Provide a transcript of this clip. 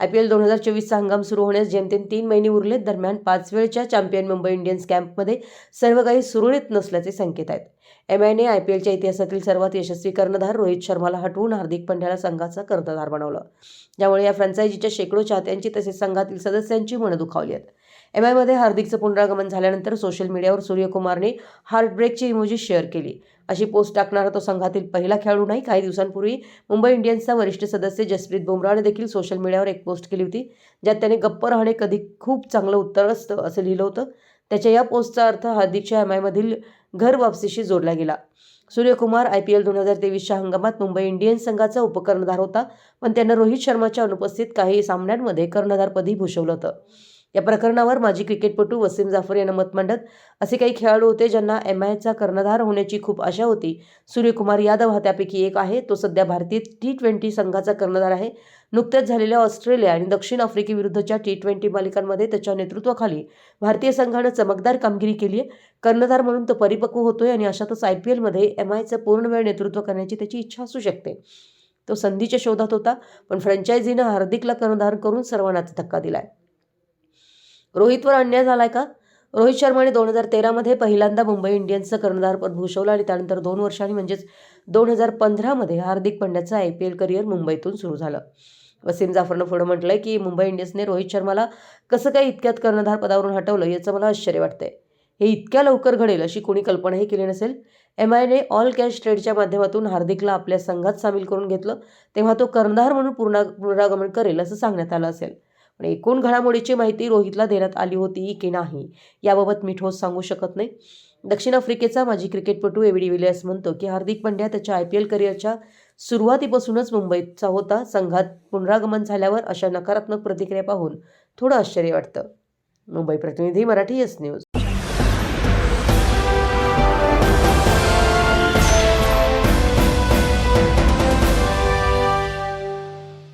I P L दोन हजार चोवीसचा हंगाम सुरू होण्यास जेमतेम तीन महिने उरलेत. दरम्यान पाच वेळच्या चॅम्पियन मुंबई इंडियन्स कॅम्पमध्ये सर्व काही सुरळीत नसल्याचे संकेत आहेत. एम आयने आय पी एलच्या इतिहासातील सर्वात यशस्वी कर्णधार रोहित शर्माला हटवून हार्दिक पंड्याला संघाचा कर्णधार बनवलं. ज्यामुळे या फ्रँचायझीच्या शेकडो चाहत्यांची तसेच संघातील सदस्यांची मनं दुखावली आहेत. एम आयमध्ये हार्दिकचं पुनरागमन झाल्यानंतर सोशल मीडियावर सूर्यकुमारने हार्टब्रेकची इमोजी शेअर केली. अशी पोस्ट टाकणारा तो संघातील पहिला खेळाडू नाही. काही दिवसांपूर्वी मुंबई इंडियन्सचा वरिष्ठ सदस्य जसप्रीत बुमराहने देखील सोशल मीडियावर एक पोस्ट केली होती ज्यात त्याने गप्प राहणे कधी खूप चांगलं उत्तर असतं असं लिहिलं होतं. त्याच्या या पोस्टचा अर्थ हार्दिकच्या एम आयमधील घर वापसीशी जोडला गेला. सूर्यकुमार आय पी एल दोन हजार तेवीसच्या हंगामात मुंबई इंडियन्स संघाचा उपकर्णधार होता पण त्यानं रोहित शर्माच्या अनुपस्थित काही सामन्यांमध्ये कर्णधारपदी भूषवलं होतं. या प्रकरणावर माजी क्रिकेटपटू वसीम जाफर यांना मत मांडत असे काही खेळाडू होते ज्यांना एम आयचा कर्णधार होण्याची खूप आशा होती. सूर्यकुमार यादव हा त्यापैकी एक आहे. तो सध्या भारतीय टी ट्वेंटी संघाचा कर्णधार आहे. नुकत्याच झालेल्या ऑस्ट्रेलिया आणि दक्षिण आफ्रिकेविरुद्धच्या टी ट्वेंटी मालिकांमध्ये त्याच्या नेतृत्वाखाली भारतीय संघानं चमकदार कामगिरी केली आहे. कर्णधार म्हणून तो परिपक्व होतोय आणि अशातच आय पी एलमध्ये एम आयचं पूर्ण वेळ नेतृत्व करण्याची त्याची इच्छा असू शकते. तो संधीच्या शोधात होता पण फ्रँचायझीनं हार्दिकला कर्णधार करून सर्वांनाच धक्का दिलाय. रोहितवर अन्याय झालाय का? रोहित शर्माने दोन हजार तेरामध्ये पहिल्यांदा मुंबई इंडियन्सचं कर्णधारपद भूषवलं आणि त्यानंतर दोन वर्षांनी म्हणजेच दोन हजार पंधरामध्ये हार्दिक पंड्याचं आय पी एल करिअर मुंबईतून सुरू झालं. वसीम जाफरनं पुढं म्हटलंय की मुंबई इंडियन्सने रोहित शर्माला कसं काय इतक्यात कर्णधार पदावरून हटवलं याचं मला आश्चर्य वाटतंय. हे इतक्या लवकर घडेल अशी कोणी कल्पनाही केली नसेल? एम आयने ऑल कॅश ट्रेडच्या माध्यमातून हार्दिकला आपल्या संघात सामील करून घेतलं तेव्हा तो कर्णधार म्हणून पूर्ण पुनरागमन करेल असं सांगण्यात आलं असेल. पण एकूण घडामोडीची माहिती रोहितला देण्यात आली होती की नाही याबाबत मी ठोस सांगू शकत नाही. दक्षिण आफ्रिकेचा माजी क्रिकेटपटू एव्हिडी विलियर्स म्हणतो की हार्दिक पंड्या त्याच्या आय पी एल करिअरच्या सुरुवातीपासूनच मुंबईचा होता. संघात पुनरागमन झाल्यावर अशा नकारात्मक प्रतिक्रिया पाहून थोडं आश्चर्य वाटतं. मुंबई प्रतिनिधी मराठी एस न्यूज.